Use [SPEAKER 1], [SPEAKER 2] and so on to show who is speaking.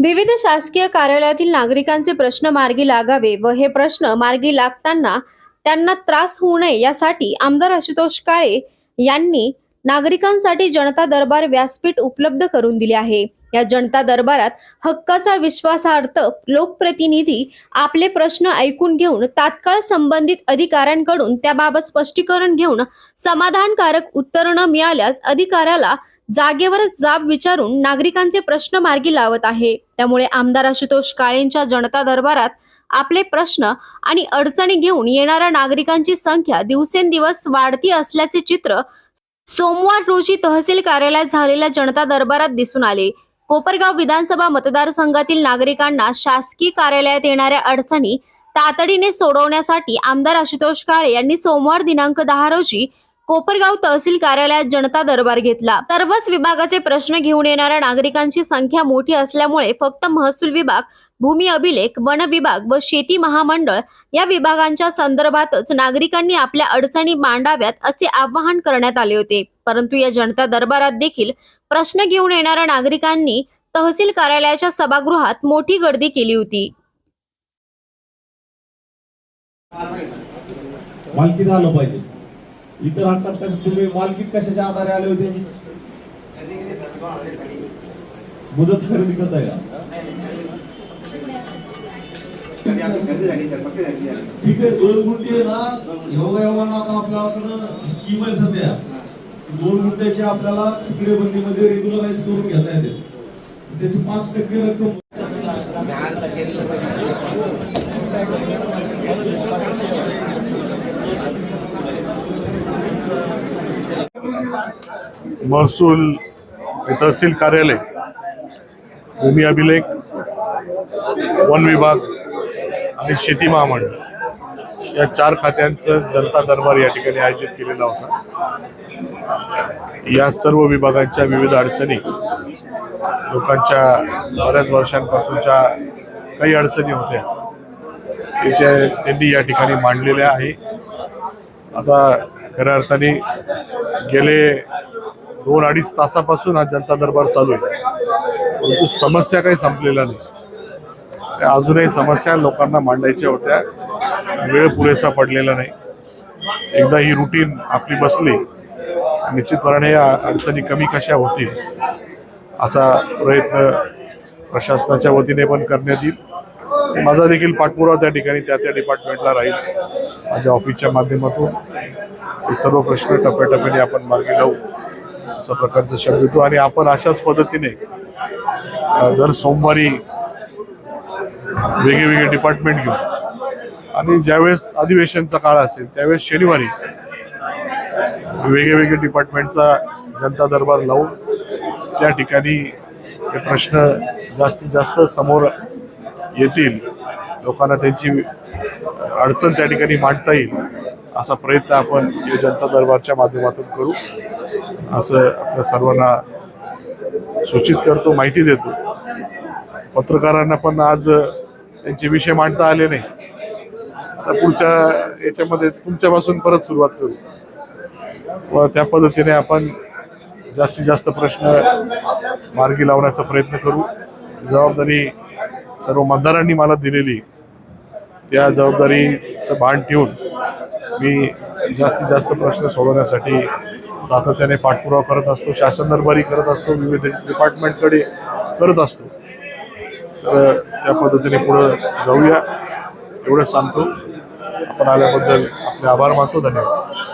[SPEAKER 1] विविध शासकीय कार्यालयातील नागरिकांचे प्रश्न मार्गी लागावे व हे प्रश्न मार्गी लागताना त्यांना त्रास होऊ नये यासाठी आमदार आशुतोष काळे यांनी नागरिकांसाठी जनता दरबार व्यासपीठ उपलब्ध करून दिले आहे. या जनता दरबारात हक्काचा विश्वासार्थ लोकप्रतिनिधी आपले प्रश्न ऐकून घेऊन तात्काळ संबंधित अधिकाऱ्यांकडून त्याबाबत स्पष्टीकरण घेऊन समाधानकारक उत्तर न मिळाल्यास अधिकाऱ्याला जागेवरच जाब विचारून नागरिकांचे प्रश्न मार्गी लावत आहे. त्यामुळे आमदार आशुतोष काळेंच्या जनता दरबारात आपले प्रश्न आणि अडचणी घेऊन येणाऱ्या नागरिकांची संख्या दिवसेंदिवस वाढती असल्याचे चित्र सोमवार रोजी तहसील कार्यालयात झालेल्या जनता दरबारात दिसून आले. कोपरगाव विधानसभा मतदारसंघातील नागरिकांना शासकीय कार्यालयात येणाऱ्या अडचणी तातडीने सोडवण्यासाठी आमदार आशुतोष काळे यांनी सोमवार दिनांक दहा रोजी कोपरगाव तहसील कार्यालयात जनता दरबार घेतला. सर्वच विभागाचे प्रश्न घेऊन येणाऱ्या नागरिकांची संख्या मोठी असल्यामुळे फक्त महसूल विभाग भूमी अभिलेख वन विभाग व शेती महामंडळ या विभागांच्या संदर्भातच नागरिकांनी आपल्या अडचणी मांडाव्यात असे आवाहन करण्यात आले होते. परंतु या जनता दरबारात देखील प्रश्न घेऊन येणाऱ्या नागरिकांनी तहसील कार्यालयाच्या सभागृहात मोठी गर्दी केली होती.
[SPEAKER 2] पाहिजे. इतर हक्कात कसं तुम्ही मालकीत कशाच्या आधारे आले होते? मुदत खरेदी करताय का ठीक आहे दोन गुंठे ना. योगा योगानं आता आपल्याकडं स्कीम आहे सध्या. दोन गुंठ्याची आपल्याला तुकडे बंदीमध्ये रेग्युलराईज करून घेता येते. त्याची पाच टक्के रक्कम.
[SPEAKER 3] महसूल हे तहसील कार्यालय भूमी अभिलेख वन विभाग आणि शेती महामंडळ या चार खात्यांचं जनता दरबार या ठिकाणी आयोजित केलेला होता. या सर्व विभागांच्या विविध अडचणी लोकांच्या बऱ्याच वर्षांपासूनच्या काही अडचणी होत्या ते त्या- त्यांनी या ठिकाणी मांडलेल्या आहे. आता खऱ्या अर्थाने गेले दोन अडीच तासापासून हा जनता दरबार चालू आहे. परंतु समस्या काही संपलेल्या नाही. अजूनही समस्या लोकांना मांडायच्या होत्या. वेळ पुरेसा पडलेला नाही. एकदा ही रुटीन आपली बसली निश्चितपणे या अडचणी कमी कशा होतील असा प्रयत्न प्रशासनाच्या वतीने पण करण्यात येईल. माझा देखील पाठपुरावा त्या ठिकाणी त्या त्या डिपार्टमेंटला राहील. माझ्या ऑफिसच्या माध्यमातून हे सर्व प्रश्न टप्प्याटप्प्याने आपण मार्गी लावू. अशा प्रकारचा शब्द येतो आणि आपण अशाच पद्धतीने दर सोमवारी वेगवेगळे डिपार्टमेंट घेऊ. आणि ज्यावेळेस अधिवेशनचा काळ असेल त्यावेळेस शनिवारी वेगळे वेगळे डिपार्टमेंटचा जनता दरबार लावून त्या ठिकाणी हे प्रश्न जास्तीत जास्त समोर येतील. लोकांना त्यांची अडचण त्या ठिकाणी मांडता येईल असा प्रयत्न आपण या जनता दरबारच्या माध्यमातून करू. असं आपल्या सर्वांना सूचित करतो माहिती देतो. पत्रकारांना पण आज त्यांचे विषय मांडता आले नाही. तर पुढच्या याच्यामध्ये तुमच्यापासून परत सुरुवात करू. व त्या पद्धतीने आपण जास्तीत जास्त प्रश्न मार्गी लावण्याचा प्रयत्न करू. जबाबदारी सर्व मतदारांनी मला दिलेली. त्या जबाबदारीचं भान ठेवून मी जास्तीत जास्त प्रश्न सोडवण्यासाठी सातत्याने पाठपुरावा करत असतो शासन दरबारी करत असतो विविध डिपार्टमेंटकडे करत असतो. तर त्या पद्धतीने पुढं जाऊया. एवढं सांगतो. आपण आल्याबद्दल आपले आभार मानतो. धन्यवाद.